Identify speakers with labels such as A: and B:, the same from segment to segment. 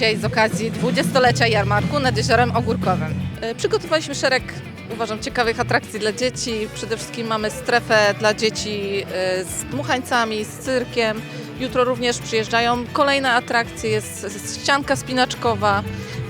A: dzisiaj z okazji 20-lecia jarmarku nad Jeziorem Ogórkowym. E, Przygotowaliśmy szereg, uważam, ciekawych atrakcji dla dzieci. Przede wszystkim mamy strefę dla dzieci e, z dmuchańcami, z cyrkiem. Jutro również przyjeżdżają kolejne atrakcje. Jest, jest ścianka spinaczkowa,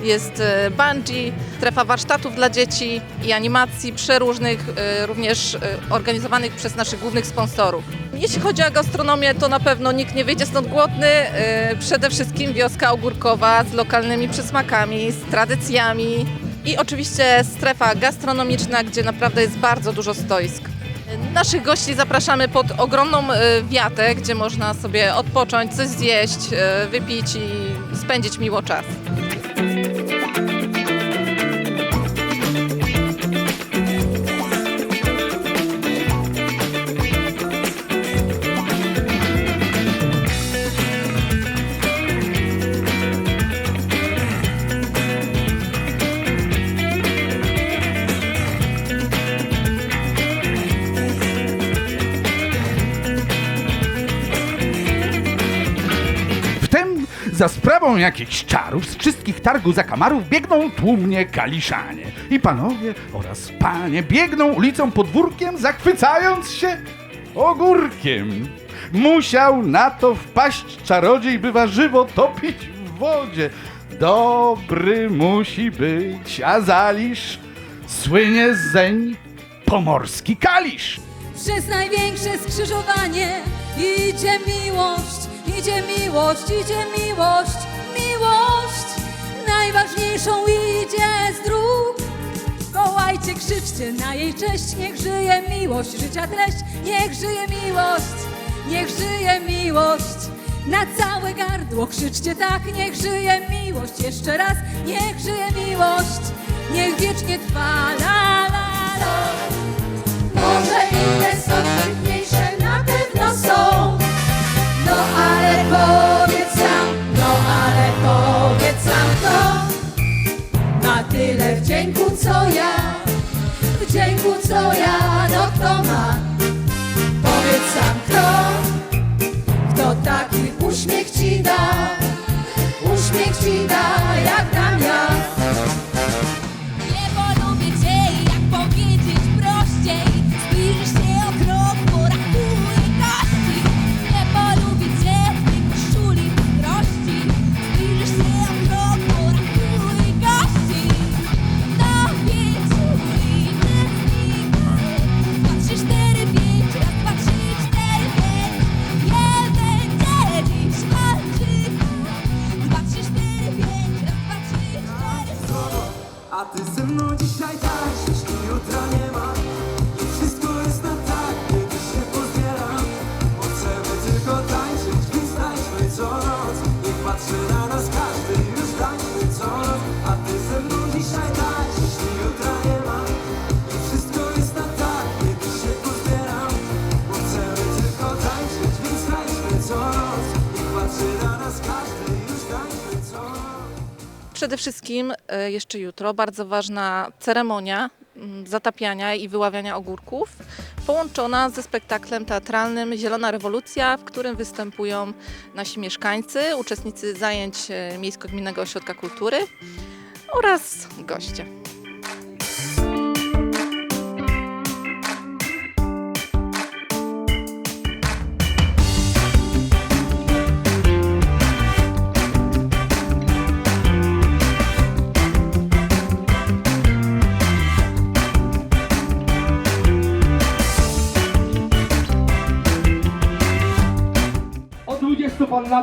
A: jest e, bungee, strefa warsztatów dla dzieci i animacji przeróżnych, również organizowanych przez naszych głównych sponsorów. Jeśli chodzi o gastronomię, to na pewno nikt nie wyjdzie stąd głodny. E, Przede wszystkim wioska ogórkowa z lokalnymi przysmakami, z tradycjami i oczywiście strefa gastronomiczna, gdzie naprawdę jest bardzo dużo stoisk. Naszych gości zapraszamy pod ogromną e, wiatę, gdzie można sobie odpocząć, coś zjeść, e, wypić i spędzić miło czas.
B: Za sprawą jakichś czarów z wszystkich targu zakamarów biegną tłumnie kaliszanie. I panowie oraz panie biegną ulicą podwórkiem, zachwycając się ogórkiem. Musiał na to wpaść czarodziej, by warzywo topić w wodzie. Dobry musi być, a zalisz słynie zeń pomorski kalisz.
C: Przez największe skrzyżowanie idzie miłość, idzie miłość, idzie miłość, miłość. Najważniejszą idzie z dróg. Wołajcie, krzyczcie na jej cześć, niech żyje miłość, życia treść, niech żyje miłość, niech żyje miłość. Na całe gardło krzyczcie tak, niech żyje miłość, jeszcze raz, niech żyje miłość, niech wiecznie trwa, la la la. Może inne są piękniejsze, na pewno są. Powiedz sam, no ale powiedz sam kto ma tyle wdzięku co ja, wdzięku co ja, no kto ma?
A: Przede wszystkim e, jeszcze jutro bardzo ważna ceremonia mm, zatapiania i wyławiania ogórków, połączona ze spektaklem teatralnym Zielona Rewolucja, w którym występują nasi mieszkańcy, uczestnicy zajęć e, Miejsko-Gminnego Ośrodka Kultury oraz goście.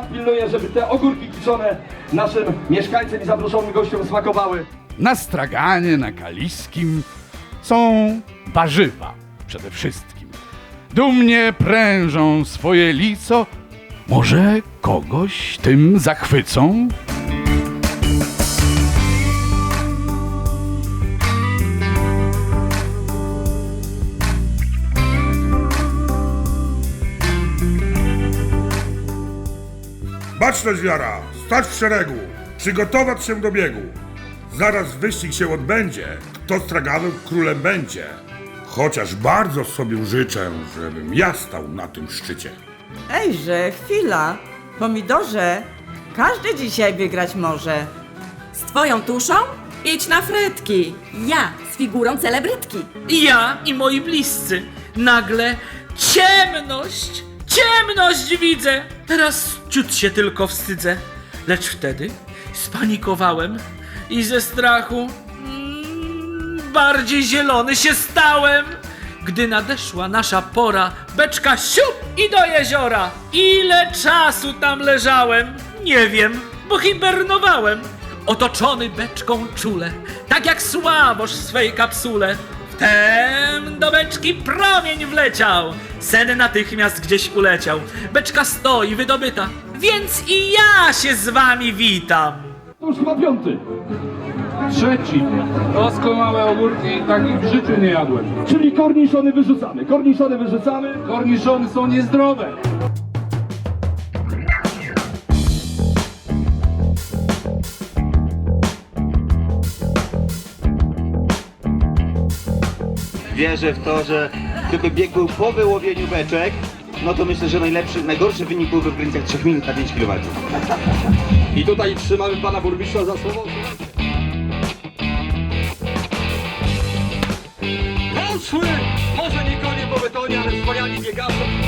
D: 20 pan lat pilnuje, żeby te ogórki kiszone naszym mieszkańcom i zaproszonym gościom smakowały.
B: Na straganie, na kaliskim są warzywa przede wszystkim. Dumnie prężą swoje lico. Może kogoś tym zachwycą?
E: Baczność wiara, stać w szeregu, przygotować się do biegu. Zaraz wyścig się odbędzie, kto straganem królem będzie. Chociaż bardzo sobie życzę, żebym ja stał na tym szczycie.
F: Ejże, chwila! Pomidorze, każdy dzisiaj wygrać może.
G: Z twoją tuszą? Idź na frytki. Ja z figurą celebrytki.
H: Ja i moi bliscy. Nagle ciemność, ciemność widzę. Teraz ciut się tylko wstydzę. Lecz wtedy spanikowałem i ze strachu mm, bardziej zielony się stałem. Gdy nadeszła nasza pora, beczka siup i do jeziora. Ile czasu tam leżałem? Nie wiem, bo hibernowałem. Otoczony beczką czule, tak jak słabosz w swej kapsule. Wtem do beczki promień wleciał. Sen natychmiast gdzieś uleciał. Beczka stoi wydobyta, więc i ja się z wami witam.
D: To już chyba piąty.
I: Trzeci. Doskonałe ogórki, takich w życiu nie jadłem.
D: Czyli korniszony wyrzucamy. Korniszony wyrzucamy.
I: Korniszony są niezdrowe.
J: Wierzę w to, że gdyby bieg był po wyłowieniu beczek, no to myślę, że najlepszy, najgorszy wynik byłby w granicach 3 minut na 5 km.
D: I tutaj trzymamy pana burmistrza za słowo. Poszły! Może nie konie po betonie, ale wspaniali biegacze.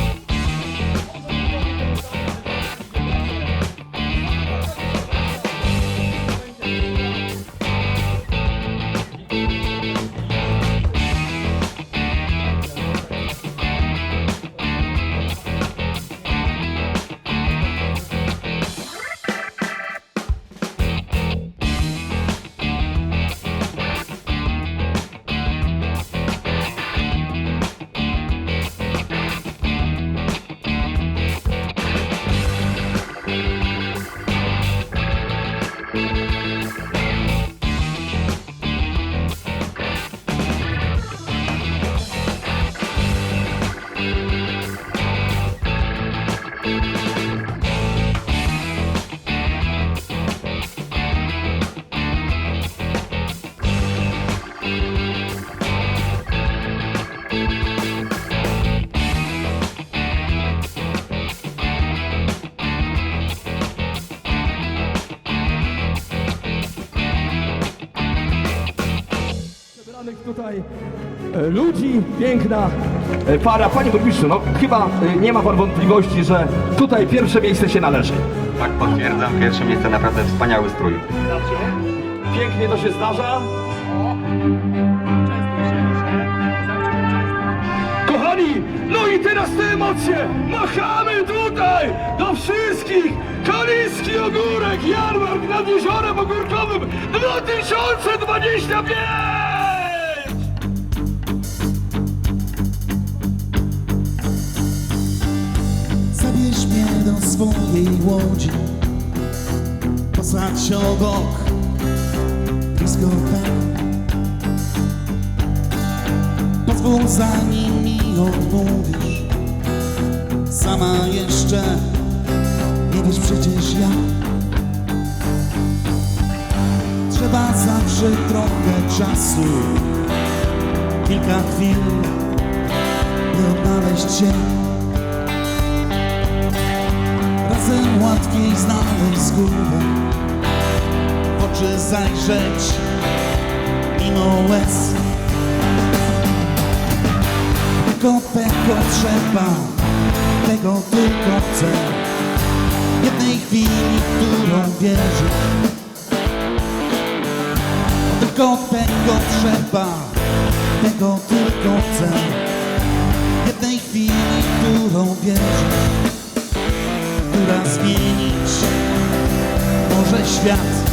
D: Ludzi, piękna e, para. Panie burmistrzu, no chyba e, nie ma pan wątpliwości, że tutaj pierwsze miejsce się należy.
J: Tak potwierdzam, pierwsze miejsce naprawdę wspaniały strój.
D: Pięknie to się zdarza. Kochani, no i teraz te emocje! Machamy tutaj do wszystkich! Kaliski Ogórek, jarmark nad Jeziorem Ogórkowym 2025!
K: Swojej łodzi. Posadź obok Blisko tak Pozwól zanim mi odmówisz. Sama jeszcze Nie wiesz przecież jak. Trzeba zawsze trochę czasu. Kilka chwil By odnaleźć się Razem łatwiej znaleźć zgubę. W oczy zajrzeć Mimo łez. Tylko tego trzeba Tego tylko chcę. Jednej chwili, którą wierzę Tylko tego trzeba Tego tylko chcę. Jednej chwili, którą wierzę zmienić może świat.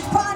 C: Bye.